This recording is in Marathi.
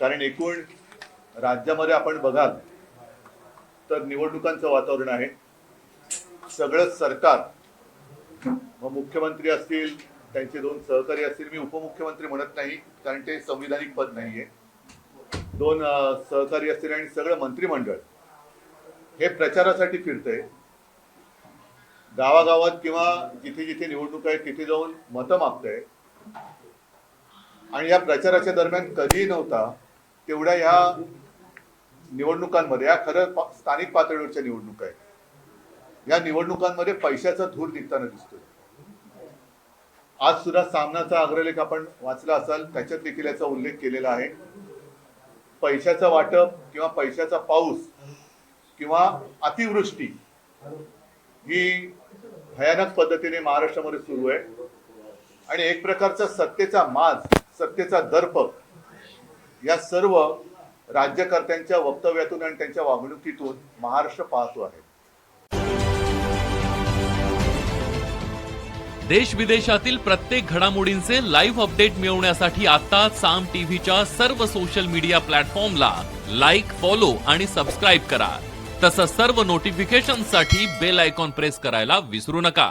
कारण एकूण राज्यामध्ये आपण बघाल तर निवडणुकांचं वातावरण आहे. सगळं सरकार मग मुख्यमंत्री असतील त्यांचे दोन सहकारी असतील मी उपमुख्यमंत्री म्हणत नाही कारण ते संविधानिक पद नाहीये. दोन सहकारी असतील आणि सगळं मंत्रिमंडळ. हे प्रचारासाठी फिरतंय. गावागावात किंवा जिथे जिथे निवडणूक आहे तिथे जाऊन मतं मागतंय. आणि या प्रचाराच्या दरम्यान कधीही नव्हता तेवढ्या ह्या निवडणुकांमध्ये या खरं स्थानिक पातळीवरच्या निवडणुका आहेत. या निवडणुकांमध्ये पैशाचा धूर निघताना दिसतोय. आज सुद्धा सामनाचा अग्रलेख आपण वाचला असाल त्याच्यात देखील याचा उल्लेख केलेला आहे. पैशाचं वाटप किंवा पैशाचा पाऊस किंवा अतिवृष्टी ही भयानक पद्धतीने महाराष्ट्रामध्ये सुरू आहे. आणि एक प्रकारचा सत्तेचा माज सत्तेचा दर्पक या सर्व राज्यकर्त्यांच्या वक्तव्यातून आणि त्यांच्या वागणुकीतून महाराष्ट्र पाहतो आहे. देश विदेशातील प्रत्येक घडामोडींचे लाईव्ह अपडेट मिळवण्यासाठी आता साम टीव्हीच्या सर्व सोशल मीडिया प्लॅटफॉर्मला लाईक फॉलो आणि सबस्क्राईब करा. तसंच सर्व नोटिफिकेशनसाठी बेल आयकॉन प्रेस करायला विसरू नका.